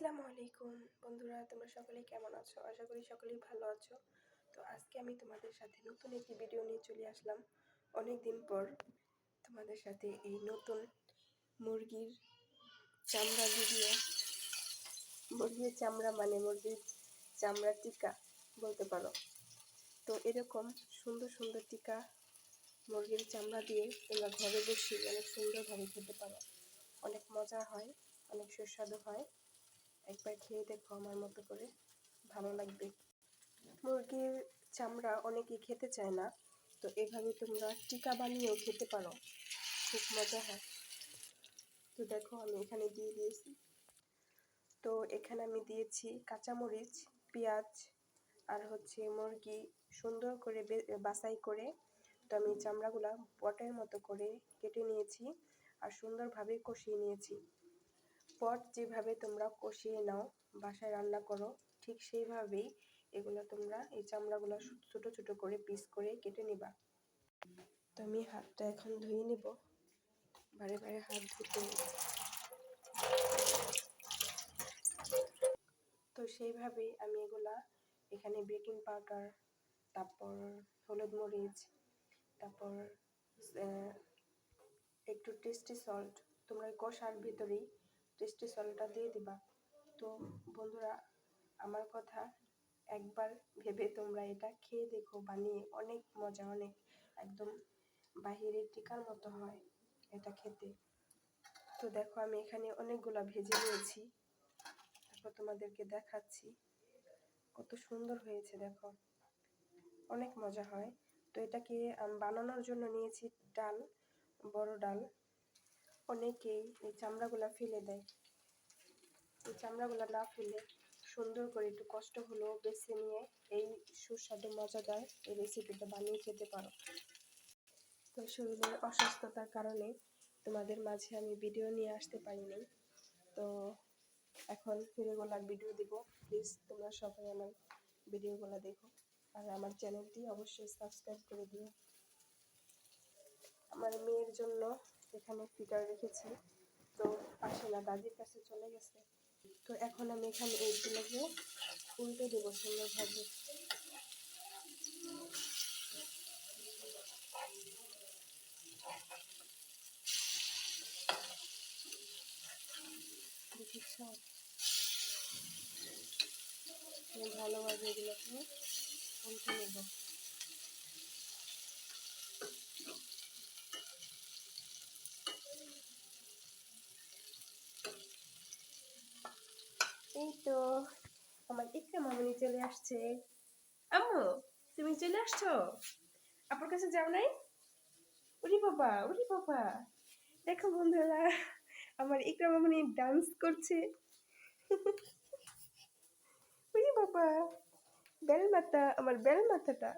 আসসালামু আলাইকুম বন্ধুরা, তোমরা সকলেই কেমন আছো? আশা করি সকলেই ভালো আছো। তো আজকে আমি তোমাদের সাথে নতুন একটি ভিডিও নিয়ে চলে আসলাম। অনেক দিন পর তোমাদের সাথে এই নতুন মুরগির চামড়া ভিডিও মুরগির চামড়া মানে মুরগির চামড়া টিকা বলতে পারো। তো এরকম সুন্দর সুন্দর টিকা মুরগির চামড়া দিয়ে তোমরা ঘরে বসে অনেক সুন্দরভাবে খেতে পারো। অনেক মজা হয়, অনেক সুস্বাদু হয়। একবার খেয়ে দেখো আমার মতো করে। ভালো লাগবে। মুরগির চামড়া অনেকেই খেতে চায় না। তো এভাবে তোমরা টিকা বানিয়েও খেতে পারো। খুব মজা হয়। তো দেখো আমি এখানে দিয়ে দিয়েছি। তো এখানে আমি দিয়েছি কাঁচামরিচ, পেঁয়াজ আর হচ্ছে মুরগি সুন্দর করে বাছাই করে। তো আমি চামড়াগুলা পটের মতো করে কেটে নিয়েছি আর সুন্দরভাবে কষিয়ে নিয়েছি। পট যেভাবে তোমরা কষিয়ে নাও, বাসায় রান্না করো, ঠিক সেইভাবেই এগুলো তোমরা এই চামড়াগুলো ছোট ছোট করে পিস করে কেটে নিবা। তো আমি হাতটা এখন ধুয়ে নিব। বারে বারে হাত ধুতে তো সেইভাবেই আমি এগুলা এখানে বেকিং পাউডার তারপর হলুদ মরিচ, তারপর একটু টেস্টি সল্ট তোমরা কষার ভিতরেই টেস্টি সল্টটা দিয়ে দিবা। তো বন্ধুরা, আমার কথা একবার ভেবে তোমরা এটা খেয়ে দেখো, বানিয়ে অনেক মজা, অনেক একদম বাহিরের টিকার মতো হয় এটা খেতে। তো দেখো, আমি এখানে অনেকগুলা ভেজে নিয়েছি। তারপর তোমাদেরকে দেখাচ্ছি কত সুন্দর হয়েছে, দেখো। অনেক মজা হয়। তো এটাকে বানানোর জন্য নিয়েছি ডাল, বড় ডাল। অনেকেই এই চামড়াগুলো ফেলে দেয়। এই চামড়াগুলো না ফেলে সুন্দর করে একটু কষ্ট হলেও বেছে নিয়ে এই সুস্বাদু, মজাদার এই রেসিপিটা বানিয়ে খেতে পারো। তো শরীরের অসুস্থতার কারণে তোমাদের মাঝে আমি ভিডিও নিয়ে আসতে পারিনি। তো এখন রেগুলার ভিডিও দিব। প্লিজ তোমরা সবাই আমার ভিডিওগুলো দেখো। আর আমার চ্যানেলটি অবশ্যই সাবস্ক্রাইব করে দিও। আমার মেয়ের জন্য এখানে ফিটার রেখেছি। তো আসে না, দাদির কাছে চলে গেছে। তো এখন আমি এখানে এইগুলোকে উল্টে দেবো সুন্দরভাবে। ভালোভাবে এগুলোকে উল্টে নেব। এই তো, আমার একটা মামনি চলে আসছে। আম্মু, তুমি চলে আসছো? আপনার কাছে যাও নাই? উরি বাবা উরি বাবা। দেখো বন্ধুরা, আমার ইকরা মামনি ডান্স করছে। উরি বাবা বেল মাথা আমার বেল মাথাটা